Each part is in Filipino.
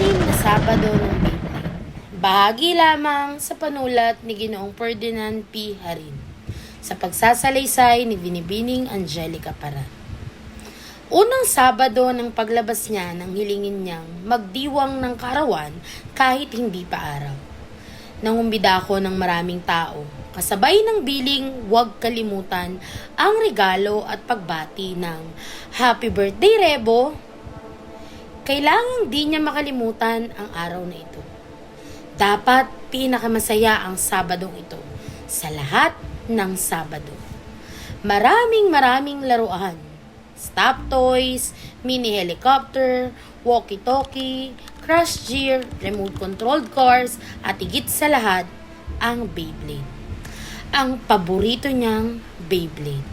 Ika-anim na Sabado ng Biblia. Bahagi lamang sa panulat ni Ginoong Ferdinand P. Harin sa pagsasalaysay ni Binibining Angelica Paran. Unang Sabado ng paglabas niya nang hilingin niyang magdiwang ng karawan kahit hindi pa araw. Nangumbida ako ng maraming tao. Kasabay ng biling huwag kalimutan ang regalo at pagbati ng Happy Birthday Rebo! Kailangang di niya makalimutan ang araw na ito. Dapat pinakamasaya ang Sabadong ito sa lahat ng Sabado. Maraming maraming laruan. Stop toys, mini helicopter, walkie-talkie, crash gear, remote controlled cars, at higit sa lahat, ang Beyblade. Ang paborito niyang Beyblade.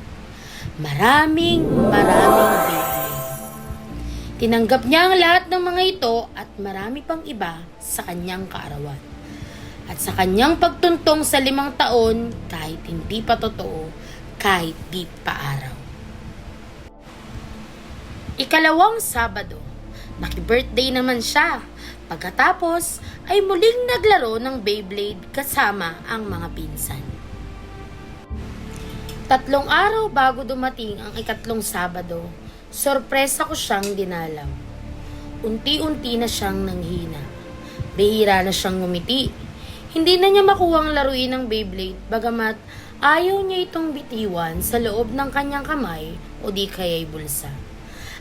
Maraming maraming Beyblade. Tinanggap niya ang lahat ng mga ito at marami pang iba sa kanyang kaarawan. At sa kanyang pagtuntong sa limang taon, kahit hindi pa totoo, kahit di pa araw. Ikalawang Sabado, naki-birthday naman siya. Pagkatapos ay muling naglaro ng Beyblade kasama ang mga pinsan. Tatlong araw bago dumating ang ikatlong Sabado, sorpresa ko siyang dinalaw. Unti-unti na siyang nanghina. Bihira na siyang ngumiti. Hindi na niya makuha ang laruin ng Beyblade, bagamat ayaw niya itong bitiwan sa loob ng kanyang kamay o di kaya'y bulsa.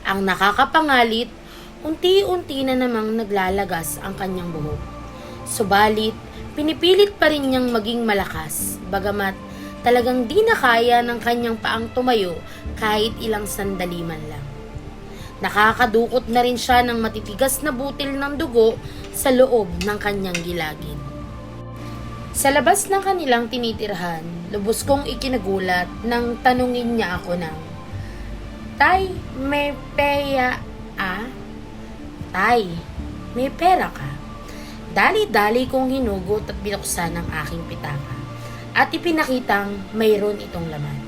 Ang nakakapangalit, unti-unti na namang naglalagas ang kanyang buhok. Subalit, pinipilit pa rin niyang maging malakas, bagamat talagang di na kaya ng kanyang paang tumayo kahit ilang sandali man lang. Nakakadukot na rin siya ng matitigas na butil ng dugo sa loob ng kanyang gilagid. Sa labas ng kanilang tinitirhan, lubos kong ikinagulat nang tanungin niya ako ng, Tay, may peya ah? Tay, may pera ka? Dali-dali kong hinugot at binuksan ang aking pitaka at ipinakitang mayroon itong laman.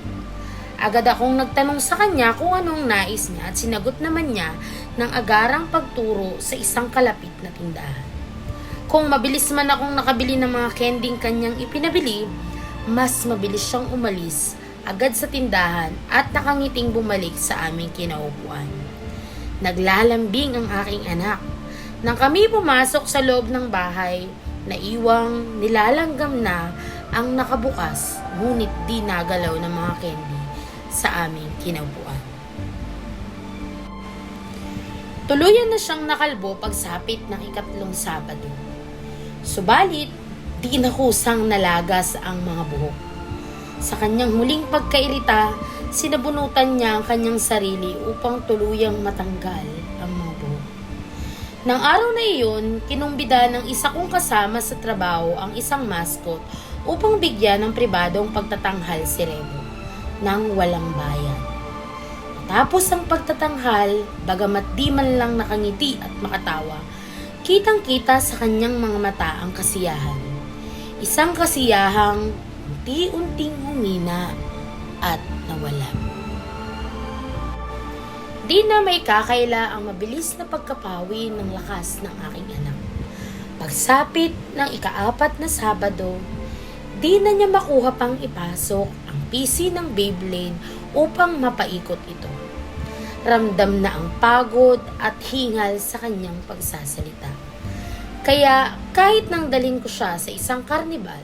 Agad akong nagtanong sa kanya kung anong nais niya at sinagot naman niya ng agarang pagturo sa isang kalapit na tindahan. Kung mabilis man akong nakabili ng mga kending kanyang ipinabili, mas mabilis siyang umalis agad sa tindahan at nakangiting bumalik sa aming kinaupuan. Naglalambing ang aking anak. Nang kami pumasok sa loob ng bahay, naiwang nilalanggam na ang nakabukas ngunit di nagalaw ng mga candy sa aming kinaupuan. Tuluyan na siyang nakalbo pagsapit ng ikatlong Sabado. Subalit, di nakusang nalagas ang mga buhok. Sa kanyang huling pagkairita, sinabunutan niya ang kanyang sarili upang tuluyang matanggal ang mga buhok. Nang araw na iyon, kinumbida ng isa kong kasama sa trabaho ang isang mascot upang bigyan ng pribadong pagtatanghal si Rebo nang walang bayan. Tapos ang pagtatanghal, bagamat di man lang nakangiti at makatawa, kitang-kita sa kanyang mga mata ang kasiyahan. Isang kasiyahang unti-unting humina at nawala. Di na may kakaila ang mabilis na pagkapawi ng lakas ng aking anak. Pagsapit ng ikaapat na Sabado, di na niya makuha pang ipasok ang PC ng Beyblade upang mapaikot ito. Ramdam na ang pagod at hingal sa kanyang pagsasalita. Kaya kahit nang dalhin ko siya sa isang karnibal,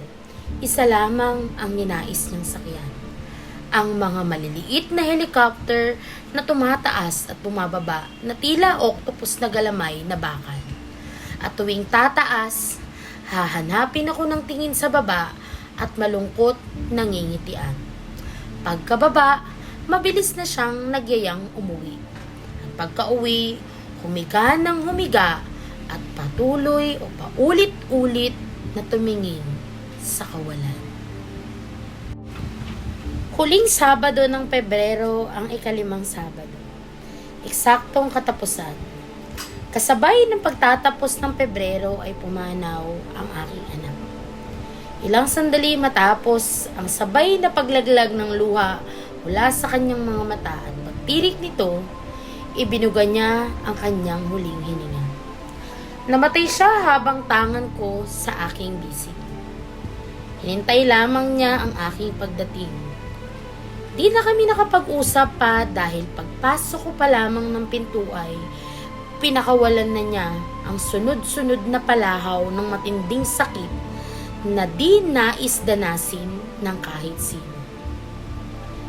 isa lamang ang ninais niyang sakyan. Ang mga maliliit na helicopter na tumataas at bumababa na tila octopus na galamay na bakal. At tuwing tataas, hahanapin ako ng tingin sa baba at malungkot nangingitian. Pagkababa, mabilis na siyang nagyayang umuwi. At pagka-uwi, humiga ng humiga at patuloy o paulit-ulit na tumingin sa kawalan. Huling Sabado ng Pebrero ang ikalimang Sabado. Eksaktong katapusan. Kasabay ng pagtatapos ng Pebrero ay pumanaw ang aking anak. Ilang sandali matapos ang sabay na paglaglag ng luha mula sa kanyang mga mata at pagtirik nito, ibinuga niya ang kanyang huling hininga. Namatay siya habang tangan ko sa aking bisig. Hinintay lamang niya ang aking pagdating. Di na kami nakapag-usap pa dahil pagpasok ko pa lamang ng pinto ay pinakawalan na niya ang sunod-sunod na palahaw ng matinding sakit na di nais danasin ng kahit sino.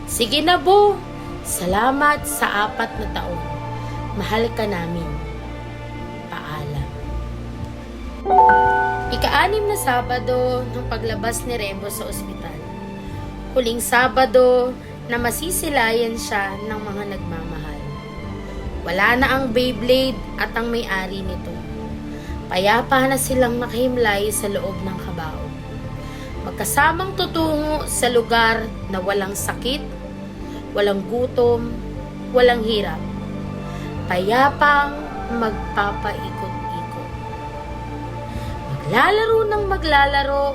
Sige na bo, salamat sa apat na taon. Mahal ka namin. Paalam. Ika-anim na Sabado ng paglabas ni Rebo sa ospital. Huling Sabado na masisilayan siya ng mga nagmamahal. Wala na ang Beyblade at ang may-ari nito. Payapa na silang nakahimlay sa loob ng kabao. Magkasamang tutungo sa lugar na walang sakit, walang gutom, walang hirap. Payapang magpapaikot-ikot. Maglalaro ng maglalaro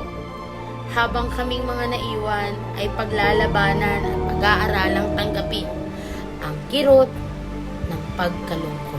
habang kaming mga naiwan ay paglalabanan at pag-aaralang tanggapin ang kirot ng pagkalungkot.